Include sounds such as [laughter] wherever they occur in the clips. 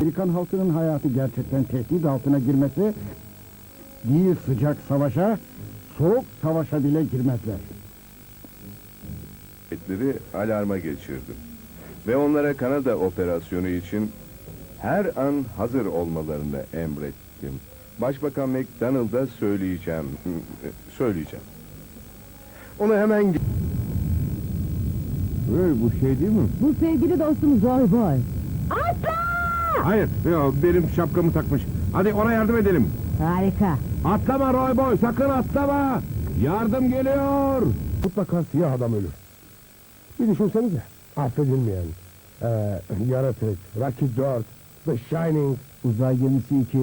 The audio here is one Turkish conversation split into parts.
Amerikan halkının hayatı gerçekten tehdit altına girmesi değil sıcak savaşa, soğuk savaşa bile girmezler. Etleri alarma geçirdim. Ve onlara Kanada operasyonu için her an hazır olmalarını emrettim. Başbakan McDonald'a söyleyeceğim. [laughs] Söyleyeceğim. Onu hemen... Hey, bu şey değil mi? Bu sevgili dostumuz Roy Boy. Asla! Hayır, yo, benim şapkamı takmış. Hadi ona yardım edelim. Harika. Atlama Roy Boy, sakın atlama. Yardım geliyor. Mutlaka siyah adam ölür. Bir düşünsenize, affedilmeyen. Ee, yaratık, Rocky 4, The Shining. Uzay gemisi 2,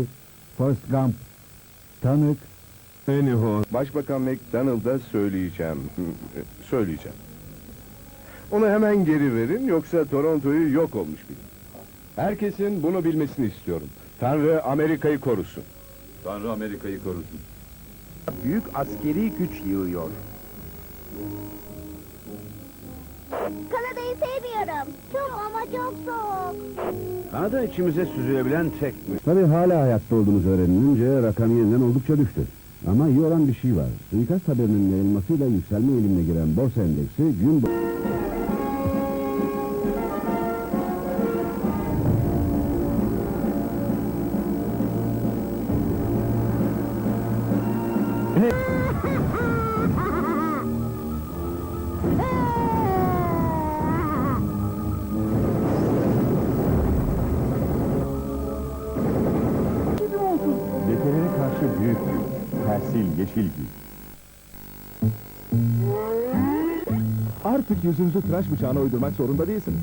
Forrest Gump, Tanık, Anyhow. Başbakan McDonald'a söyleyeceğim. Söyleyeceğim. Onu hemen geri verin yoksa Toronto'yu yok olmuş bilin. Herkesin bunu bilmesini istiyorum. Tanrı Amerika'yı korusun. Tanrı Amerika'yı korusun. büyük askeri güç yığıyor. Kanada'yı sevmiyorum. Çok ama çok soğuk. Kanada içimize süzülebilen tek Tabii hala hayatta olduğunuz öğrenilince rakam yeniden oldukça düştü. Ama iyi olan bir şey var. Suikast haberinin yayılmasıyla yükselme eğilimine giren borsa endeksi gün Lekelere karşı büyük gül. Persil, yeşil. Artık yüzünüzü tıraş bıçağına uydurmak zorunda değilsiniz.